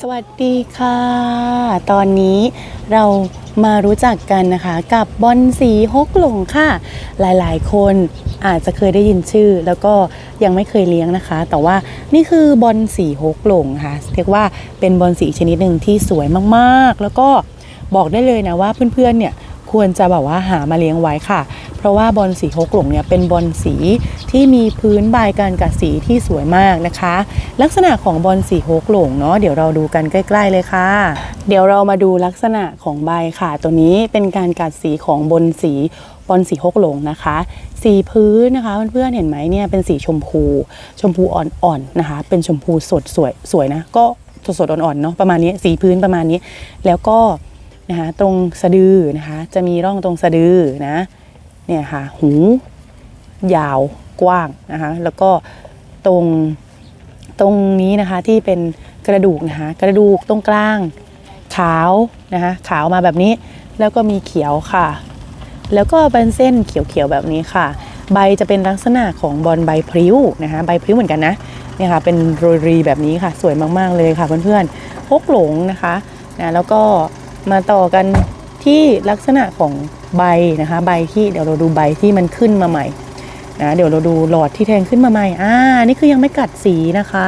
สวัสดีค่ะ ตอนนี้เรามารู้จักกันนะคะกับบอลสีฮกหลงค่ะ หลายๆ คนอาจจะเคยได้ยินชื่อ แล้วก็ยังไม่เคยเลี้ยงนะคะ แต่ว่านี่คือบอลสีฮกหลงค่ะเรียกว่าเป็นบอลสีชนิดหนึ่งที่สวยมากๆ แล้วก็บอกได้เลยนะว่าเพื่อนๆเนี่ยควรจะแบบว่าหามาเลี้ยงไว้ค่ะ เพราะว่าบอลสีฮกหลงเนี่ยเป็นบอลสีที่มีพื้นใบการกัดสีที่สวยมากนะคะ ลักษณะของบอลสีฮกหลงเนาะเดี๋ยวเราดูกันใกล้ๆเลยค่ะ เดี๋ยวเรามาดูลักษณะของใบค่ะ ตัวนี้เป็นการกัดสีของบนสีบอลสีฮกหลงนะคะสีพื้นนะคะเพื่อนๆเห็นไหมเนี่ยเป็นสีชมพู ชมพูอ่อนๆนะคะ เป็นชมพูสดสวยสวยนะ ก็สดๆอ่อนๆเนาะประมาณนี้สีพื้นประมาณนี้ แล้วก็นะคะตรงสะดือนะคะ จะมีร่องตรงสะดือนะ เนี่ยค่ะหูยาวกว้างนะคะแล้วก็ตรงตรงนี้นะคะที่เป็นกระดูกนะคะกระดูกตรงกลางขาวนะคะขาวมาแบบนี้แล้วก็มีเขียวค่ะ แล้วก็เป็นเส้นเขียวๆแบบนี้ค่ะ ใบจะเป็นลักษณะของบอลใบพริ้วนะคะใบพริ้วเหมือนกันนะเนี่ยค่ะเป็นโรยรีแบบนี้ค่ะ สวยมากๆเลยค่ะเพื่อนๆพกหลงนะคะนะแล้วก็มาต่อกัน ที่ลักษณะของใบนะคะ ใบที่เดี๋ยวเราดูใบที่มันขึ้นมาใหม่นะเดี๋ยวเราดูหลอดที่แทงขึ้นมาใหม่อ่านี่คือยังไม่กัดสีนะคะ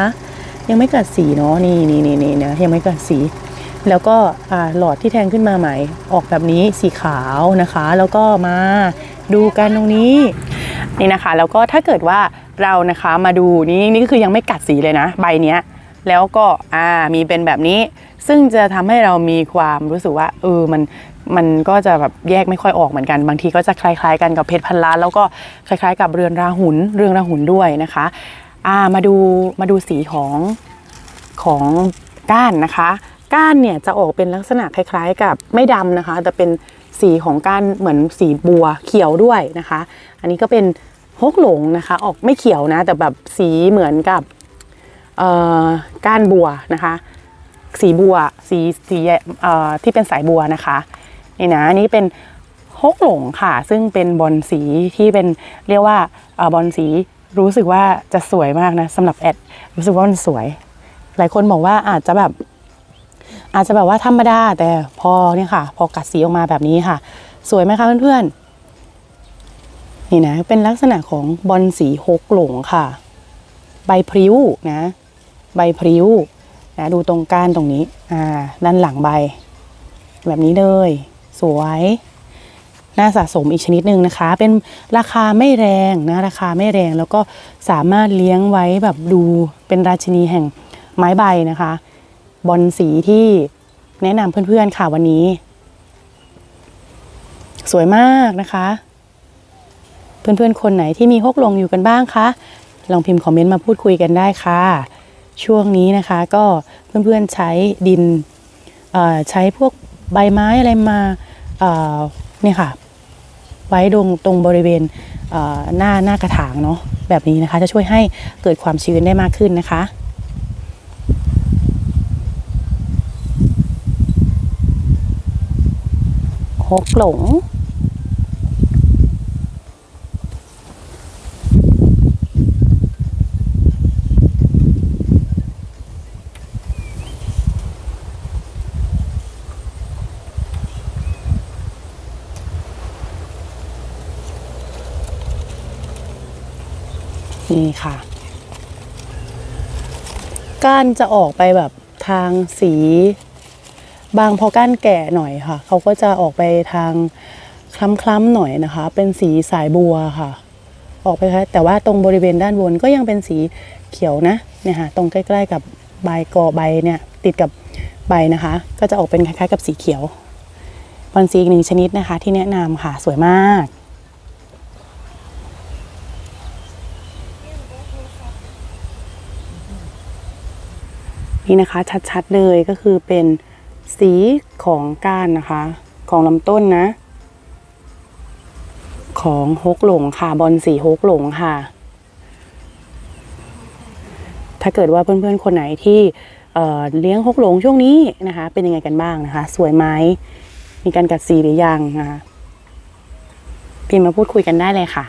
ยังไม่กัดสีเนาะนี่นี่นี่นี่นะยังไม่กัดสี แล้วก็อ่าหลอดที่แทงขึ้นมาใหม่ ออกแบบนี้สีขาวนะคะ แล้วก็มาดูกันตรงนี้นี่นะคะ แล้วก็ถ้าเกิดว่าเรานะคะมาดูนี่นี่ก็คือยังไม่กัดสีเลยนะ ใบเนี้ยแล้วก็อ่ามีเป็นแบบนี้ ซึ่งจะทำให้เรามีความรู้สึกว่าเออมันมันก็จะแบบแยกไม่ค่อยออกเหมือนกัน บางทีก็จะคล้ายๆ กันกับเพชรพันล้านแล้วก็คล้ายๆ กับเรือนราหุนเรืองราหุนด้วยนะคะอ่ามาดูมาดูสีของของก้านนะคะก้านเนี่ยจะออกเป็นลักษณะคล้าย ๆ กับไม่ดำนะคะ แต่เป็นสีของก้านเหมือนสีบัวเขียวด้วยนะคะ อันนี้ก็เป็นฮกหลงนะคะ ออกไม่เขียวนะ แต่แบบสีเหมือนกับเอ่อก้านบัวนะคะ สีบัวสีสีเอ่อที่เป็นสายบัวนะคะนี่นะนนี้เป็นฮกหลงค่ะ ซึ่งเป็นบอลสีที่เป็นเรียกว่าอบอลสีรู้สึกว่าจะสวยมากนะสำหรับแอดรู้สึกว่ามันสวย หลายคนบอกว่าอาจจะแบบ อาจจะแบบว่าธรรมดาแต่พอเนี่ยค่ะ พอกัดสีออกมาแบบนี้ค่ะ สวยไหมคะเพื่อนๆนี่นะเป็นลักษณะของบอลสีฮกหลงค่ะ ใบพริ้วนะ ใบพริ้ว นะดูตรงก้านตรงนี้อ่าด้านหลังใบ แบบนี้เลย สวยน่าสะสมอีกชนิดหนึ่งนะคะ เป็นราคาไม่แรงนะราคาไม่แรงแล้วก็สามารถเลี้ยงไว้แบบดูเป็นราชินีแห่งไม้ใบนะคะ บอลสีที่แนะนำเพื่อนๆค่ะวันนี้ สวยมากนะคะ เพื่อนๆคนไหนที่มีฮกลงอยู่กันบ้างคะลองพิมพ์คอมเมนต์มาพูดคุยกันได้ค่ะ ช่วงนี้นะคะก็เพื่อนๆใช้ดินใช้พวกใบไม้อะไรมาเนี่ยค่ะ ไว้ตรงตรงบริเวณเหน้าหน้ากระถางเนาะแบบนี้นะคะ จะช่วยให้เกิดความชื้นได้มากขึ้นนะคะฮกหลง นี่ค่ะ ก้านจะออกไปแบบทางสี บางพอก้านแก่หน่อยค่ะ เขาก็จะออกไปทางคล้ำๆหน่อยนะคะ เป็นสีสายบัวค่ะ ออกไปค่ะแต่ว่าตรงบริเวณด้านบนก็ยังเป็นสีเขียวนะเนี่ยค่ะตรงใกล้ๆกับใบกอใบเนี่ยติดกับใบนะคะ ก็จะออกเป็นคล้ายๆ กับสีเขียวบอลสีอีกหนึ่งชนิดนะคะ ที่แนะนำค่ะสวยมาก นี่นะคะชัดๆเลยก็คือเป็นสีของก้านนะคะ ของลำต้นนะ ของฮกหลงค่ะบอลสีฮกหลงค่ะ ถ้าเกิดว่าเพื่อนๆคนไหนที่เเลี้ยงฮกหลงช่วงนี้นะคะ เป็นยังไงกันบ้างนะคะ สวยไหมมีการกัดสีหรือยังนะคะพิมพ์มาพูดคุยกันได้เลยค่ะ